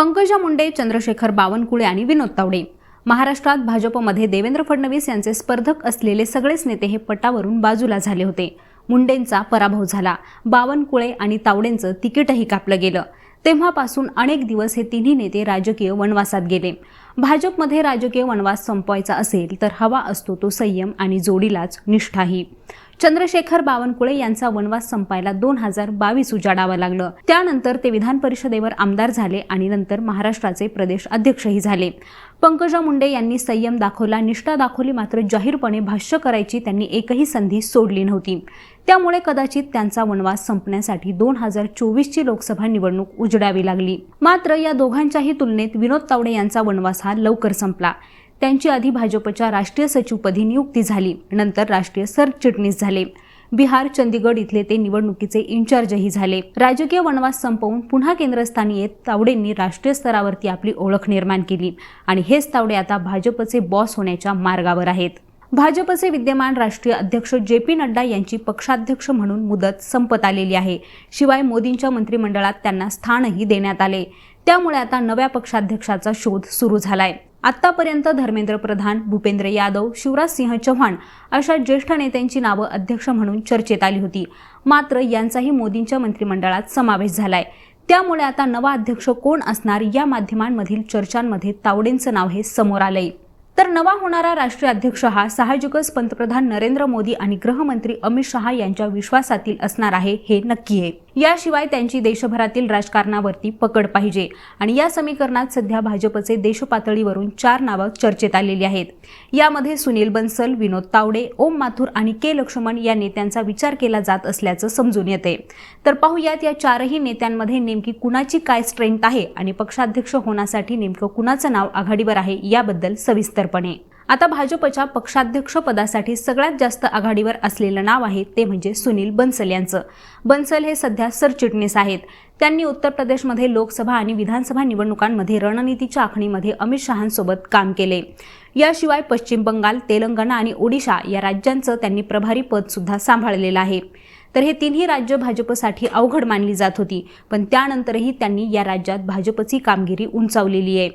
पंकजा मुंडे चंद्रशेखर बावनकुळे आणि विनोद तावडे. महाराष्ट्रात भाजपमध्ये देवेंद्र फडणवीस यांचे स्पर्धक असलेले सगळेच नेते हे पटावरून बाजूला झाले होते. मुंडेंचा पराभव झाला. बावनकुळे आणि तावडेंचं तिकीटही कापलं गेलं. तेव्हापासून अनेक दिवस हे तिन्ही नेते राजकीय वनवासात गेले. भाजपमध्ये राजकीय वनवास संपवायचा असेल तर हवा असतो तो संयम आणि जोडीलाच निष्ठाही. चंद्रशेखर बावनकुळे यांचा वनवास संपायला दोन हजार बावीस उजाडावं लागलं. त्यानंतर ते विधान परिषदेवर आमदार झाले आणि नंतर महाराष्ट्राचे प्रदेश अध्यक्षही झाले. पंकजा मुंडे यांनी संयम दाखवला निष्ठा दाखवली मात्र जाहीरपणे भाष्य करायची त्यांनी एकही संधी सोडली नव्हती. त्यामुळे कदाचित त्यांचा वनवास संपण्यासाठी दोन हजार चोवीसची लोकसभा निवडणूक उजडावी लागली. मात्र या दोघांच्याही तुलनेत विनोद तावडे यांचा वनवास हा लवकर संपला. त्यांची आधी भाजपच्या राष्ट्रीय सचिवपदी नियुक्ती झाली. नंतर राष्ट्रीय सरचिटणीस झाले. बिहार चंदीगड इथले ते निवडणुकीचे इन्चार्जही झाले. राजकीय वनवास संपवून पुन्हा केंद्रस्थानी येत तावडेंनी राष्ट्रीय स्तरावरती आपली ओळख निर्माण केली आणि हेच तावडे आता भाजपचे बॉस होण्याच्या मार्गावर आहेत. भाजपचे विद्यमान राष्ट्रीय अध्यक्ष जे पी नड्डा यांची पक्षाध्यक्ष म्हणून मुदत संपत आलेली आहे. शिवाय मोदींच्या मंत्रिमंडळात त्यांना स्थानही देण्यात आले. त्यामुळे आता नव्या पक्षाध्यक्षाचा शोध सुरू झालाय. आत्तापर्यंत धर्मेंद्र प्रधान भूपेंद्र यादव शिवराज सिंह चव्हाण अशा ज्येष्ठ नेत्यांची नावं अध्यक्ष म्हणून चर्चेत आली होती. मात्र यांचाही मोदींच्या मंत्रिमंडळात समावेश झालाय. त्यामुळे आता नवा अध्यक्ष कोण असणार या माध्यमांमधील चर्चांमध्ये तावडेंचं नाव हे समोर आलंय. तर नवा होणारा राष्ट्रीय अध्यक्ष हा साहजिकच पंतप्रधान नरेंद्र मोदी आणि गृहमंत्री अमित शहा यांच्या विश्वासातील असणार आहे हे नक्की आहे. याशिवाय त्यांची देशभरातील राजकारणावरती पकड पाहिजे. आणि या समीकरणात सध्या भाजपचे देशपातळीवरून चार नावं चर्चेत आलेली आहेत. यामध्ये सुनील बन्सल विनोद तावडे ओम माथुर आणि के लक्ष्मण या नेत्यांचा विचार केला जात असल्याचं समजून येते. तर पाहूयात या चारही नेत्यांमध्ये नेमकी कुणाची काय स्ट्रेंथ आहे आणि पक्षाध्यक्ष होण्यासाठी नेमकं कुणाचं नाव आघाडीवर आहे याबद्दल सविस्तरपणे. आता भाजपच्या पक्षाध्यक्ष पदासाठी सगळ्यात जास्त आघाडीवर असलेलं नाव आहे ते म्हणजे सुनील बन्सल यांचं. बन्सल हे सध्या सरचिटणीस आहेत. त्यांनी उत्तर प्रदेशमध्ये लोकसभा आणि विधानसभा निवडणुकांमध्ये रणनीतीच्या आखणीमध्ये अमित शहांसोबत काम केले. याशिवाय पश्चिम बंगाल तेलंगणा आणि ओडिशा या राज्यांचं त्यांनी प्रभारी पद सुद्धा सांभाळलेलं आहे. तर हे तिन्ही राज्य भाजपसाठी अवघड मानली जात होती पण त्यानंतरही त्यांनी या राज्यात भाजपची कामगिरी उंचावलेली आहे.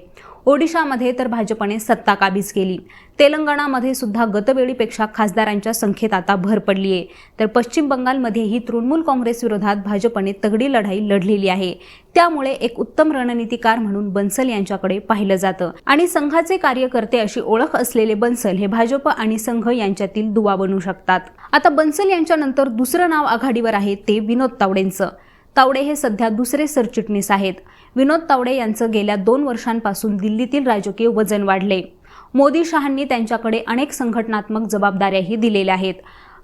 ओडिशामध्ये तर भाजपने सत्ता काबीज केली. तेलंगणामध्ये सुद्धा गतवेळीपेक्षा खासदारांच्या संख्येत आता भर पडली आहे. तर पश्चिम बंगालमध्येही तृणमूल काँग्रेस विरोधात भाजपने तगडी लढाई लढलेली आहे. त्यामुळे एक उत्तम रणनीतिकार म्हणून बन्सल यांच्याकडे पाहिलं जातं. आणि संघाचे कार्यकर्ते अशी ओळख असलेले बन्सल हे भाजप आणि संघ यांच्यातील दुवा बनू शकतात. आता बन्सल यांच्यानंतर दुसरं नाव आघाडीवर आहे ते विनोद तावडेंचं. तावडे हे सध्या दुसरे सरचिटणीस आहेत. विनोद तावडे यांचं गेल्या दोन वर्षांपासून दिल्लीतील राजकीय वजन वाढले. मोदी शहांनी त्यांच्याकडे अनेक संघटनात्मक जबाबदाऱ्याही दिलेल्या आहेत.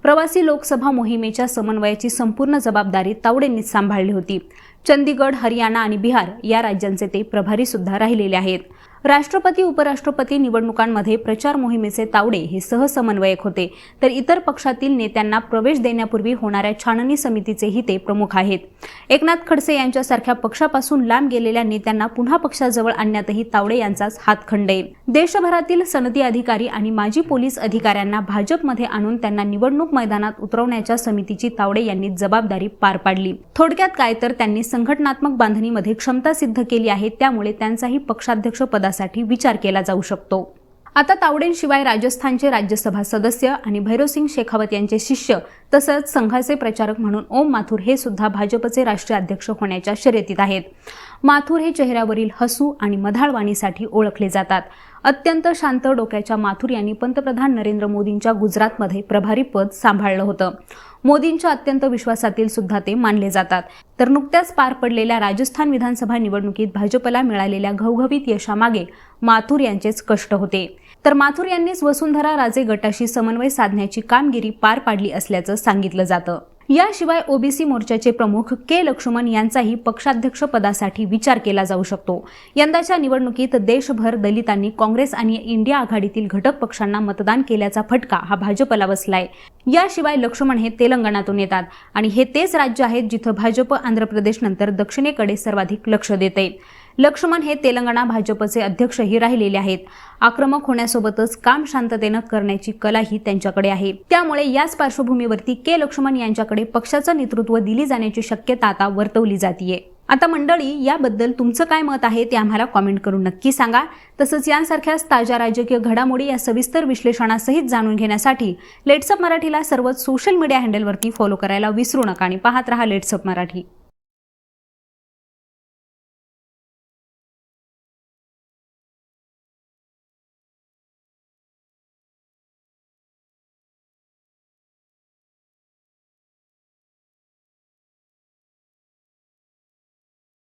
प्रवासी लोकसभा मोहिमेच्या समन्वयाची संपूर्ण जबाबदारी तावडेंनीच सांभाळली होती. चंदीगड हरियाणा आणि बिहार या राज्यांचे ते प्रभारी सुद्धा राहिलेले आहेत. राष्ट्रपती उपराष्ट्रपती निवडणुकांमध्ये प्रचार मोहिमेचे तावडे हे सहसमन्वयक होते. तर इतर पक्षातील नेत्यांना प्रवेश देण्यापूर्वी होणाऱ्या छाननी समितीचेही ते प्रमुख आहेत. एकनाथ खडसे यांच्यासारख्या पक्षापासून लांब गेलेल्या नेत्यांना पुन्हा पक्षाजवळ आणण्यातही तावडे यांचाच हातखंड आहे देशभरातील सनदी अधिकारी आणि माजी पोलीस अधिकाऱ्यांना भाजपमध्ये आणून त्यांना निवडणूक मैदानात उतरवण्याच्या समितीची तावडे यांनी जबाबदारी पार पाडली. थोडक्यात काय तर त्यांनी संघटनात्मक बांधणीमध्ये क्षमता सिद्ध केली आहे त्यामुळे त्यांचाही पक्षाध्यक्ष पदासाठी विचार केला जाऊ शकतो. आता तावडेंशिवाय राजस्थानचे राज्यसभा सदस्य आणि भैरवसिंग शेखावत यांचे शिष्य तसंच संघाचे प्रचारक म्हणून ओम माथुर हे सुद्धा भाजपचे राष्ट्रीय अध्यक्ष होण्याच्या शर्यतीत आहेत. माथुर हे चेहऱ्यावरील हसू आणि मधाळवाणीसाठी ओळखले जातात. अत्यंत शांत डोक्याच्या माथुर यांनी पंतप्रधान नरेंद्र मोदींच्या गुजरातमध्ये प्रभारी पद सांभाळलं होतं. मोदींच्या अत्यंत विश्वासातील सुद्धा ते मानले जातात. तर नुकत्याच पार पडलेल्या राजस्थान विधानसभा निवडणुकीत भाजपला मिळालेल्या घवघवीत यशामागे माथुर यांचेच कष्ट होते. तर माथुर यांनीच वसुंधरा राजे गटाशी समन्वय साधण्याची कामगिरी पार पाडली असल्याचं सांगितलं जातं. याशिवाय ओबीसी मोर्चाचे प्रमुख के लक्ष्मण यांचाही पक्षाध्यक्ष पदासाठी विचार केला जाऊ शकतो. यंदाच्या निवडणुकीत देशभर दलितांनी काँग्रेस आणि इंडिया आघाडीतील घटक पक्षांना मतदान केल्याचा फटका हा भाजपला बसलाय. याशिवाय लक्ष्मण हे तेलंगणातून येतात आणि हे तेच राज्य आहेत जिथं भाजप आंध्र प्रदेश नंतर दक्षिणेकडे सर्वाधिक लक्ष देते. लक्ष्मण हे तेलंगणा भाजपचे अध्यक्षही राहिलेले आहेत. आक्रमक होण्यासोबतच काम शांततेनं करण्याची कलाही त्यांच्याकडे आहे. त्यामुळे याच पार्श्वभूमीवरती के. लक्ष्मण यांच्याकडे पक्षाचं नेतृत्व दिली जाण्याची शक्यता आता वर्तवली जातीये. आता मंडळी याबद्दल तुमचं काय मत आहे ते आम्हाला कॉमेंट करून नक्की सांगा. तसंच यांसारख्याच ताज्या राजकीय घडामोडी या सविस्तर विश्लेषणासहित जाणून घेण्यासाठी लेट्सअप मराठीला सर्वच सोशल मीडिया हँडलवरती फॉलो करायला विसरू नका आणि पाहत रहा लेट्सअप मराठी.